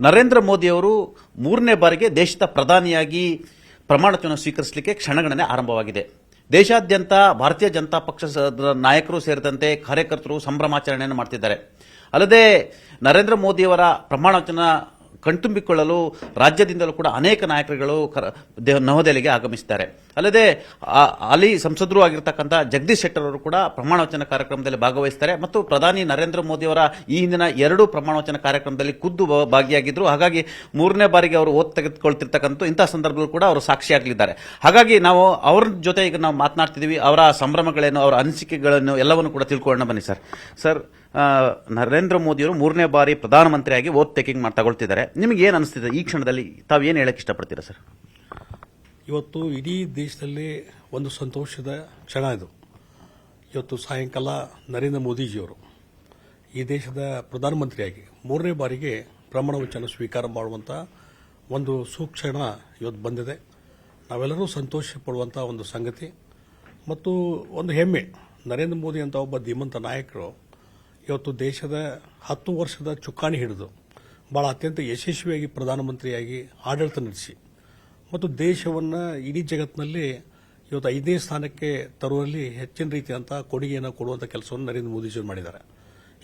ನರೇಂದ್ರ ಮೋದಿಯವರು ಮೂರನೇ ಬಾರಿಗೆ ದೇಶದ ಪ್ರಧಾನಿಯಾಗಿ ಪ್ರಮಾಣವಚನ ಸ್ವೀಕರಿಸಲಿಕ್ಕೆ ಕ್ಷಣಗಣನೆ ಆರಂಭವಾಗಿದೆ. ದೇಶಾದ್ಯಂತ ಭಾರತೀಯ ಜನತಾ ಪಕ್ಷದ ನಾಯಕರು ಸೇರಿದಂತೆ ಕಾರ್ಯಕರ್ತರು ಸಂಭ್ರಮಾಚರಣೆಯನ್ನು ಮಾಡ್ತಿದ್ದಾರೆ. ಅಲ್ಲದೆ ನರೇಂದ್ರ ಮೋದಿಯವರ ಪ್ರಮಾಣವಚನ ಕಣ್ತುಂಬಿಕೊಳ್ಳಲು ರಾಜ್ಯದಿಂದಲೂ ಕೂಡ ಅನೇಕ ನಾಯಕರುಗಳು ನವದೆಹಲಿಗೆ ಆಗಮಿಸ್ತಾರೆ. ಅಲ್ಲದೆ ಅಲ್ಲಿ ಸಂಸದರು ಆಗಿರ್ತಕ್ಕಂಥ ಜಗದೀಶ್ ಶೆಟ್ಟರ್ ಅವರು ಕೂಡ ಪ್ರಮಾಣ ವಚನ ಕಾರ್ಯಕ್ರಮದಲ್ಲಿ ಭಾಗವಹಿಸ್ತಾರೆ. ಮತ್ತು ಪ್ರಧಾನಿ ನರೇಂದ್ರ ಮೋದಿಯವರ ಈ ಹಿಂದಿನ ಎರಡು ಪ್ರಮಾಣವಚನ ಕಾರ್ಯಕ್ರಮದಲ್ಲಿ ಖುದ್ದು ಭಾಗಿಯಾಗಿದ್ದರು ಹಾಗಾಗಿ ಮೂರನೇ ಬಾರಿಗೆ ಅವರು ಓದ್ ತೆಗೆದುಕೊಳ್ತಿರ್ತಕ್ಕಂಥ ಇಂತಹ ಸಂದರ್ಭದಲ್ಲೂ ಕೂಡ ಅವರು ಸಾಕ್ಷಿಯಾಗಲಿದ್ದಾರೆ. ಹಾಗಾಗಿ ನಾವು ಅವ್ರ ಜೊತೆ ಈಗ ನಾವು ಮಾತನಾಡ್ತಿದ್ದೀವಿ. ಅವರ ಸಂಭ್ರಮಗಳೇನು ಅವರ ಅನಿಸಿಕೆಗಳನ್ನು ಎಲ್ಲವನ್ನು ಕೂಡ ತಿಳ್ಕೊಳ್ಳೋಣ ಬನ್ನಿ ಸರ್. ಸರ್ ನರೇಂದ್ರ ಮೋದಿಯವರು ಮೂರನೇ ಬಾರಿ ಪ್ರಧಾನಮಂತ್ರಿಯಾಗಿ ಓತ್ ಟೇಕಿಂಗ್ ಮಾಡಿ ತಗೊಳ್ತಿದ್ದಾರೆ. ನಿಮಗೆ ಏನು ಅನಿಸ್ತಿದೆ? ಈ ಕ್ಷಣದಲ್ಲಿ ತಾವು ಏನು ಹೇಳಕ್ಕೆ ಇಷ್ಟಪಡ್ತೀರಾ ಸರ್? ಇವತ್ತು ಇಡೀ ದೇಶದಲ್ಲಿ ಒಂದು ಸಂತೋಷದ ಕ್ಷಣ ಇದು. ಇವತ್ತು ಸಾಯಂಕಾಲ ನರೇಂದ್ರ ಮೋದಿಜಿಯವರು ಈ ದೇಶದ ಪ್ರಧಾನಮಂತ್ರಿಯಾಗಿ ಮೂರನೇ ಬಾರಿಗೆ ಪ್ರಮಾಣ ವಚನ ಸ್ವೀಕಾರ ಮಾಡುವಂಥ ಒಂದು ಸೂಕ್ಷಣ ಇವತ್ತು ಬಂದಿದೆ. ನಾವೆಲ್ಲರೂ ಸಂತೋಷ ಪಡುವಂಥ ಒಂದು ಸಂಗತಿ. ಮತ್ತು ಒಂದು ಹೆಮ್ಮೆ. ನರೇಂದ್ರ ಮೋದಿ ಅಂತ ಒಬ್ಬ ಧೀಮಂತ ನಾಯಕರು ಇವತ್ತು ದೇಶದ ಹತ್ತು ವರ್ಷದ ಚುಕ್ಕಾಣಿ ಹಿಡಿದು ಭಾಳ ಅತ್ಯಂತ ಯಶಸ್ವಿಯಾಗಿ ಪ್ರಧಾನಮಂತ್ರಿಯಾಗಿ ಆಡಳಿತ ನಡೆಸಿ ಮತ್ತು ದೇಶವನ್ನು ಇಡೀ ಜಗತ್ತಿನಲ್ಲಿ ಇವತ್ತು ಐದನೇ ಸ್ಥಾನಕ್ಕೆ ತರುವಲ್ಲಿ ಹೆಚ್ಚಿನ ರೀತಿಯಂಥ ಕೊಡುಗೆಯನ್ನು ಕೊಡುವಂಥ ಕೆಲಸವನ್ನು ನರೇಂದ್ರ ಮೋದಿಜಿಯವರು ಮಾಡಿದ್ದಾರೆ.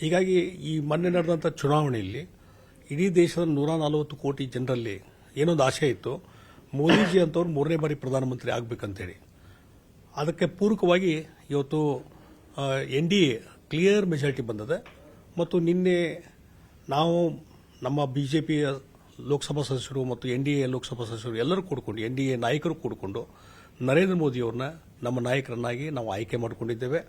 ಹೀಗಾಗಿ ಈ ಮೊನ್ನೆ ನಡೆದಂಥ ಚುನಾವಣೆಯಲ್ಲಿ ಇಡೀ ದೇಶದ ನೂರ ನಲವತ್ತು ಕೋಟಿ ಜನರಲ್ಲಿ ಏನೊಂದು ಆಶೆ ಇತ್ತು, ಮೋದಿಜಿ ಅಂತವ್ರು ಮೂರನೇ ಬಾರಿ ಪ್ರಧಾನಮಂತ್ರಿ ಆಗಬೇಕಂತೇಳಿ. ಅದಕ್ಕೆ ಪೂರಕವಾಗಿ ಇವತ್ತು N D A clear majority ಬಂದಿದೆ. ಮತ್ತು ನಿನ್ನೆ ನಾವು ನಮ್ಮ ಬಿ ಜೆ ಪಿಯ ಲೋಕಸಭಾ ಸದಸ್ಯರು ಮತ್ತು ಎನ್ ಡಿ ಎ ಲೋಕಸಭಾ ಸದಸ್ಯರು ಎಲ್ಲರೂ ಕೂಡಿಕೊಂಡು ಎನ್ ಡಿ ಎ ನಾಯಕರು ಕೂಡಿಕೊಂಡು ನರೇಂದ್ರ ಮೋದಿಯವ್ರನ್ನ ನಮ್ಮ ನಾಯಕರನ್ನಾಗಿ ನಾವು ಆಯ್ಕೆ ಮಾಡಿಕೊಂಡಿದ್ದೇವೆ.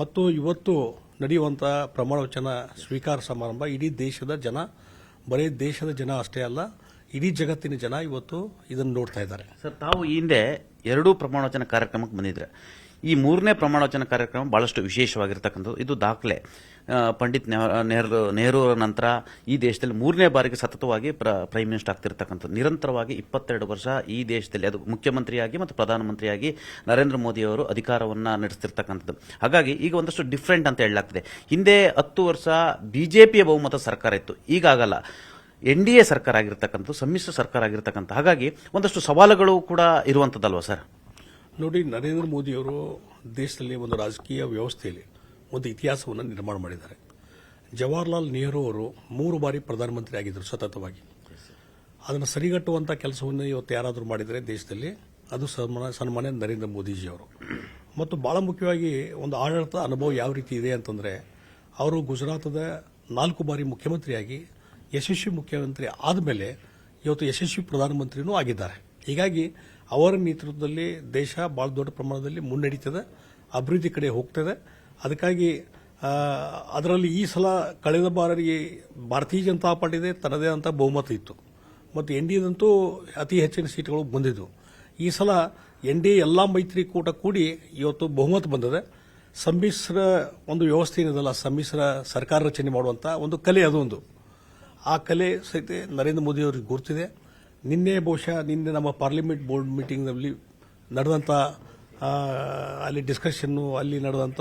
ಮತ್ತು ಇವತ್ತು ನಡೆಯುವಂಥ ಪ್ರಮಾಣ ವಚನ ಸ್ವೀಕಾರ ಸಮಾರಂಭ ಇಡೀ ದೇಶದ ಜನ, ಬರೀ ದೇಶದ ಜನ ಅಷ್ಟೇ ಅಲ್ಲ, ಇಡೀ ಜಗತ್ತಿನ ಜನ ಇವತ್ತು ಇದನ್ನು ನೋಡ್ತಾ ಇದ್ದಾರೆ. ಸರ್, ತಾವು ಈ ಹಿಂದೆ ಎರಡೂ ಪ್ರಮಾಣವಚನ ಕಾರ್ಯಕ್ರಮಕ್ಕೆ ಬಂದಿದ್ರೆ ಈ ಮೂರನೇ ಪ್ರಮಾಣವಚನ ಕಾರ್ಯಕ್ರಮ ಬಹಳಷ್ಟು ವಿಶೇಷವಾಗಿರ್ತಕ್ಕಂಥದ್ದು. ಇದು ದಾಖಲೆ. ಪಂಡಿತ್ ನೆಹ- ನೆಹರು ನೆಹರು ಅವರ ನಂತರ ಈ ದೇಶದಲ್ಲಿ ಮೂರನೇ ಬಾರಿಗೆ ಸತತವಾಗಿ ಪ್ರ, ಪ್ರೈಮ್ ಮಿನಿಸ್ಟರ್ ಆಗ್ತಿರ್ತಕ್ಕಂಥದ್ದು. ನಿರಂತರವಾಗಿ ಇಪ್ಪತ್ತೆರಡು ವರ್ಷ ಈ ದೇಶದಲ್ಲಿ ಅದು ಮುಖ್ಯಮಂತ್ರಿಯಾಗಿ ಮತ್ತು ಪ್ರಧಾನಮಂತ್ರಿಯಾಗಿ ನರೇಂದ್ರ ಮೋದಿಯವರು ಅಧಿಕಾರವನ್ನು ನಡೆಸ್ತಿರ್ತಕ್ಕಂಥದ್ದು. ಹಾಗಾಗಿ ಈಗ ಒಂದಷ್ಟು ಡಿಫ್ರೆಂಟ್ ಅಂತ ಹೇಳಲಾಗ್ತದೆ. ಹಿಂದೆ ಹತ್ತು ವರ್ಷ ಬಿಜೆಪಿಯ ಬಹುಮತ ಸರ್ಕಾರ ಇತ್ತು. ಈಗಾಗಲ್ಲ ಎನ್ ಡಿ ಎ ಸರ್ಕಾರ ಆಗಿರ್ತಕ್ಕಂಥ ಸಮ್ಮಿಶ್ರ ಸರ್ಕಾರ ಆಗಿರ್ತಕ್ಕಂಥ ಹಾಗಾಗಿ ಒಂದಷ್ಟು ಸವಾಲುಗಳು ಕೂಡ ಇರುವಂಥದ್ದಲ್ವಾ ಸರ್? ನೋಡಿ, ನರೇಂದ್ರ ಮೋದಿಯವರು ದೇಶದಲ್ಲಿ ಒಂದು ರಾಜಕೀಯ ವ್ಯವಸ್ಥೆಯಲ್ಲಿ ಒಂದು ಇತಿಹಾಸವನ್ನು ನಿರ್ಮಾಣ ಮಾಡಿದ್ದಾರೆ. ಜವಾಹರ್ಲಾಲ್ ನೆಹರು ಅವರು ಮೂರು ಬಾರಿ ಪ್ರಧಾನಮಂತ್ರಿ ಆಗಿದ್ದರು ಸತತವಾಗಿ. ಅದನ್ನು ಸರಿಗಟ್ಟುವಂಥ ಕೆಲಸವನ್ನು ಇವತ್ತು ಯಾರಾದರೂ ಮಾಡಿದರೆ ದೇಶದಲ್ಲಿ, ಅದು ಸನ್ಮಾನ, ಸನ್ಮಾನ್ಯ ನರೇಂದ್ರ ಮೋದಿಜಿಯವರು. ಮತ್ತು ಬಹಳ ಮುಖ್ಯವಾಗಿ ಒಂದು ಆಡಳಿತ ಅನುಭವ ಯಾವ ರೀತಿ ಇದೆ ಅಂತಂದರೆ, ಅವರು ಗುಜರಾತದ ನಾಲ್ಕು ಬಾರಿ ಮುಖ್ಯಮಂತ್ರಿಯಾಗಿ ಯಶಸ್ವಿ ಮುಖ್ಯಮಂತ್ರಿ ಆದಮೇಲೆ ಇವತ್ತು ಯಶಸ್ವಿ ಪ್ರಧಾನಮಂತ್ರಿನೂ ಆಗಿದ್ದಾರೆ. ಹೀಗಾಗಿ ಅವರ ನೇತೃತ್ವದಲ್ಲಿ ದೇಶ ಬಹಳ ದೊಡ್ಡ ಪ್ರಮಾಣದಲ್ಲಿ ಮುನ್ನಡೀತದೆ, ಅಭಿವೃದ್ಧಿ ಕಡೆ ಹೋಗ್ತದೆ. ಅದಕ್ಕಾಗಿ ಅದರಲ್ಲಿ ಈ ಸಲ ಕಳೆದ ಬಾರಿಗೆ ಭಾರತೀಯ ಜನತಾ ಪಾರ್ಟಿದೆ ತನ್ನದೇ ಅಂತ ಬಹುಮತ ಇತ್ತು. ಮತ್ತು ಎನ್ ಡಿ ಎದಂತೂ ಅತಿ ಹೆಚ್ಚಿನ ಸೀಟ್ಗಳು ಬಂದಿದ್ವು. ಈ ಸಲ ಎನ್ ಡಿ ಎ ಎಲ್ಲ ಮೈತ್ರಿಕೂಟ ಕೂಡಿ ಇವತ್ತು ಬಹುಮತ ಬಂದಿದೆ. ಸಮ್ಮಿಶ್ರ ಒಂದು ವ್ಯವಸ್ಥೆ ಏನಿದೆಲ್ಲ ಸಮ್ಮಿಶ್ರ ಸರ್ಕಾರ ರಚನೆ ಮಾಡುವಂಥ ಒಂದು ಕಲೆ ಅದೊಂದು ಆ ಕಲೆ ಸಹಿತ ನರೇಂದ್ರ ಮೋದಿ ಅವರಿಗೆ ಗುರುತಿದೆ. ನಿನ್ನೆ ಬಹುಶಃ ನಿನ್ನೆ ನಮ್ಮ ಪಾರ್ಲಿಮೆಂಟ್ ಬೋರ್ಡ್ ಮೀಟಿಂಗ್ನಲ್ಲಿ ನಡೆದಂಥ ಅಲ್ಲಿ ಡಿಸ್ಕಷನ್ನು ಅಲ್ಲಿ ನಡೆದಂಥ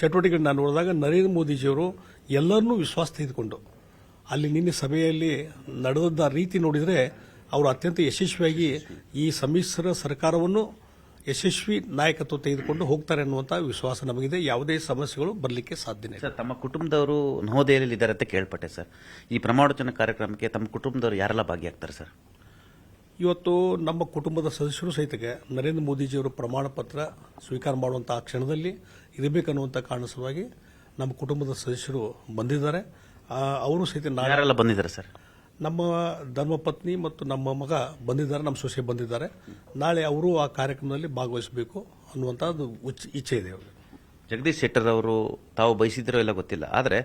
ಚಟುವಟಿಕೆಗಳನ್ನ ನೋಡಿದಾಗ ನರೇಂದ್ರ ಮೋದಿಜಿಯವರು ಎಲ್ಲರನ್ನೂ ವಿಶ್ವಾಸ ತೆಗೆದುಕೊಂಡು, ಅಲ್ಲಿ ನಿನ್ನೆ ಸಭೆಯಲ್ಲಿ ನಡೆದಂಥ ರೀತಿ ನೋಡಿದರೆ ಅವರು ಅತ್ಯಂತ ಯಶಸ್ವಿಯಾಗಿ ಈ ಸಮ್ಮಿಶ್ರ ಸರ್ಕಾರವನ್ನು ಯಶಸ್ವಿ ನಾಯಕತ್ವ ತೆಗೆದುಕೊಂಡು ಹೋಗ್ತಾರೆ ಅನ್ನುವಂಥ ವಿಶ್ವಾಸ ನಮಗಿದೆ. ಯಾವುದೇ ಸಮಸ್ಯೆಗಳು ಬರಲಿಕ್ಕೆ ಸಾಧ್ಯನೇ. ಸರ್, ತಮ್ಮ ಕುಟುಂಬದವರು ನವದೆಹಲಿಯಲ್ಲಿ ಇದ್ದಾರೆ ಅಂತ ಕೇಳ್ಪಟ್ಟೆ, ಸರ್. ಈ ಪ್ರಮಾಣೋಚನ ಕಾರ್ಯಕ್ರಮಕ್ಕೆ ತಮ್ಮ ಕುಟುಂಬದವರು ಯಾರೆಲ್ಲ ಭಾಗಿಯಾಗ್ತಾರೆ, ಸರ್? ಇವತ್ತು ನಮ್ಮ ಕುಟುಂಬದ ಸದಸ್ಯರು ಸಹಿತಗೆ ನರೇಂದ್ರ ಮೋದಿಜಿಯವರು ಪ್ರಮಾಣ ಪತ್ರ ಸ್ವೀಕಾರ ಮಾಡುವಂಥ ಆ ಕ್ಷಣದಲ್ಲಿ ಇರಬೇಕನ್ನುವಂಥ ಕಾರಣ ಸಲುವಾಗಿ ನಮ್ಮ ಕುಟುಂಬದ ಸದಸ್ಯರು ಬಂದಿದ್ದಾರೆ. ಅವರು ಸಹಿತ ನಾವೆಲ್ಲ ಬಂದಿದ್ದಾರೆ ಸರ್? ನಮ್ಮ ಧರ್ಮಪತ್ನಿ ಮತ್ತು ನಮ್ಮ ಮಗ ಬಂದಿದ್ದಾರೆ ನಮ್ಮ ಸೊಸೆ ಬಂದಿದ್ದಾರೆ. ನಾಳೆ ಅವರು ಆ ಕಾರ್ಯಕ್ರಮದಲ್ಲಿ ಭಾಗವಹಿಸಬೇಕು ಅನ್ನುವಂಥದ್ದು ಇಚ್ಛೆ ಇದೆ ಅವರು ಜಗದೀಶ್ ಶೆಟ್ಟರ್ ಅವರು ತಾವು ಬಯಸಿದಿರೋ ಇಲ್ಲ ಗೊತ್ತಿಲ್ಲ. ಆದರೆ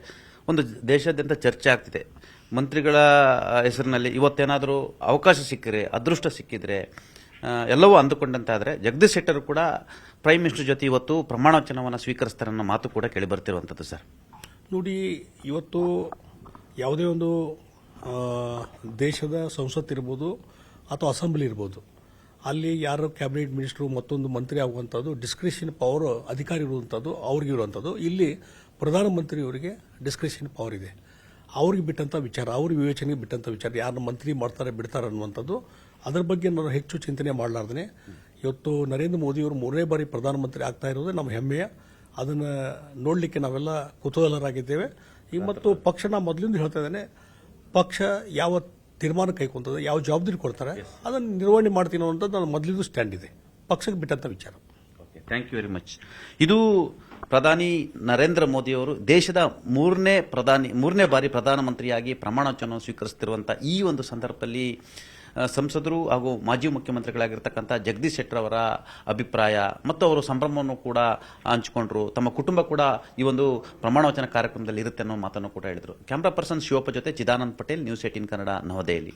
ಒಂದು ದೇಶಾದ್ಯಂತ ಚರ್ಚೆ ಆಗ್ತಿದೆ. ಮಂತ್ರಿಗಳ ಹೆಸರಿನಲ್ಲಿ ಇವತ್ತೇನಾದರೂ ಅವಕಾಶ ಸಿಕ್ಕಿದ್ರೆ, ಅದೃಷ್ಟ ಸಿಕ್ಕಿದ್ರೆ ಎಲ್ಲವೂ ಅಂದುಕೊಂಡಂತಾದರೆ ಜಗದೀಶ್ ಶೆಟ್ಟರ್ ಕೂಡ ಪ್ರೈಮ್ ಮಿನಿಸ್ಟರ್ ಜೊತೆ ಇವತ್ತು ಪ್ರಮಾಣವಚನವನ್ನು ಸ್ವೀಕರಿಸ್ತಾರೆ ಅನ್ನೋ ಮಾತು ಕೂಡ ಕೇಳಿ ಬರ್ತಿರುವಂಥದ್ದು ಸರ್. ನೋಡಿ, ಇವತ್ತು ಯಾವುದೇ ಒಂದು ದೇಶದ ಸಂಸತ್ ಇರ್ಬೋದು ಅಥವಾ ಅಸೆಂಬ್ಲಿ ಇರ್ಬೋದು, ಅಲ್ಲಿ ಯಾರು ಕ್ಯಾಬಿನೆಟ್ ಮಿನಿಸ್ಟ್ರು ಮತ್ತೊಂದು ಮಂತ್ರಿ ಆಗುವಂಥದ್ದು, ಡಿಸ್ಕ್ರಿಷನ್ ಪವರ್ ಅಧಿಕಾರಿ ಇರುವಂಥದ್ದು, ಅವ್ರಿಗೆ ಇರುವಂಥದ್ದು, ಇಲ್ಲಿ ಪ್ರಧಾನಮಂತ್ರಿಯವರಿಗೆ ಡಿಸ್ಕ್ರಿಷನ್ ಪವರ್ ಇದೆ. ಅವ್ರಿಗೆ ಬಿಟ್ಟಂಥ ವಿಚಾರ ಅವ್ರ ವಿವೇಚನೆಗೆ ಬಿಟ್ಟಂಥ ವಿಚಾರ ಯಾರನ್ನ ಮಂತ್ರಿ ಮಾಡ್ತಾರೆ ಬಿಡ್ತಾರೆ ಅನ್ನುವಂಥದ್ದು ಅದ್ರ ಬಗ್ಗೆ ನಾನು ಹೆಚ್ಚು ಚಿಂತನೆ ಮಾಡಲಾರ್ದೇ ಇವತ್ತು ನರೇಂದ್ರ ಮೋದಿಯವರು ಮೂರನೇ ಬಾರಿ ಪ್ರಧಾನಮಂತ್ರಿ ಆಗ್ತಾ ಇರೋದು ನಮ್ಮ ಹೆಮ್ಮೆಯ. ಅದನ್ನು ನೋಡಲಿಕ್ಕೆ ನಾವೆಲ್ಲ ಕುತೂಹಲರಾಗಿದ್ದೇವೆ. ಈ ಮತ್ತು ಪಕ್ಷ ನಾ ಮೊದಲಿಂದ ಹೇಳ್ತಾ ಇದ್ದೇನೆ ಪಕ್ಷ ಯಾವ ತೀರ್ಮಾನ ಕೈಗೊಂತದೆ ಯಾವ ಜವಾಬ್ದಾರಿ ಕೊಡ್ತಾರೆ ಅದನ್ನು ನಿರ್ವಹಣೆ ಮಾಡ್ತೀನಿ ಅನ್ನೋದು ನನ್ನ ಮೊದಲಿಂದ ಸ್ಟ್ಯಾಂಡ್ ಇದೆ. ಪಕ್ಷಕ್ಕೆ ಬಿಟ್ಟಂಥ ವಿಚಾರ. ಥ್ಯಾಂಕ್ ಯು ವೆರಿ ಮಚ್ ಇದು ಪ್ರಧಾನಿ ನರೇಂದ್ರ ಮೋದಿಯವರು ದೇಶದ ಮೂರನೇ ಪ್ರಧಾನಿ, ಮೂರನೇ ಬಾರಿ ಪ್ರಧಾನಮಂತ್ರಿಯಾಗಿ ಪ್ರಮಾಣ ವಚನವನ್ನು ಸ್ವೀಕರಿಸುತ್ತಿರುವಂತಹ ಈ ಒಂದು ಸಂದರ್ಭದಲ್ಲಿ ಸಂಸದರು ಹಾಗೂ ಮಾಜಿ ಮುಖ್ಯಮಂತ್ರಿಗಳಾಗಿರ್ತಕ್ಕಂಥ ಜಗದೀಶ್ ಶೆಟ್ಟರ್ ಅವರ ಅಭಿಪ್ರಾಯ ಮತ್ತು ಅವರು ಸಂಭ್ರಮವನ್ನು ಕೂಡ ಹಂಚಿಕೊಂಡ್ರು. ತಮ್ಮ ಕುಟುಂಬ ಕೂಡ ಈ ಒಂದು ಪ್ರಮಾಣ ವಚನ ಕಾರ್ಯಕ್ರಮದಲ್ಲಿ ಇರುತ್ತೆ ಅನ್ನೋ ಮಾತನ್ನು ಕೂಡ ಹೇಳಿದರು. ಕ್ಯಾಮ್ರಾ ಪರ್ಸನ್ ಶಿವಪ್ಪ ಜೊತೆ ಚಿದಾನಂದ್ ಪಟೇಲ್, ನ್ಯೂಸ್ ಏಟೀನ್ ಕನ್ನಡ ನವದೆಹಲಿ.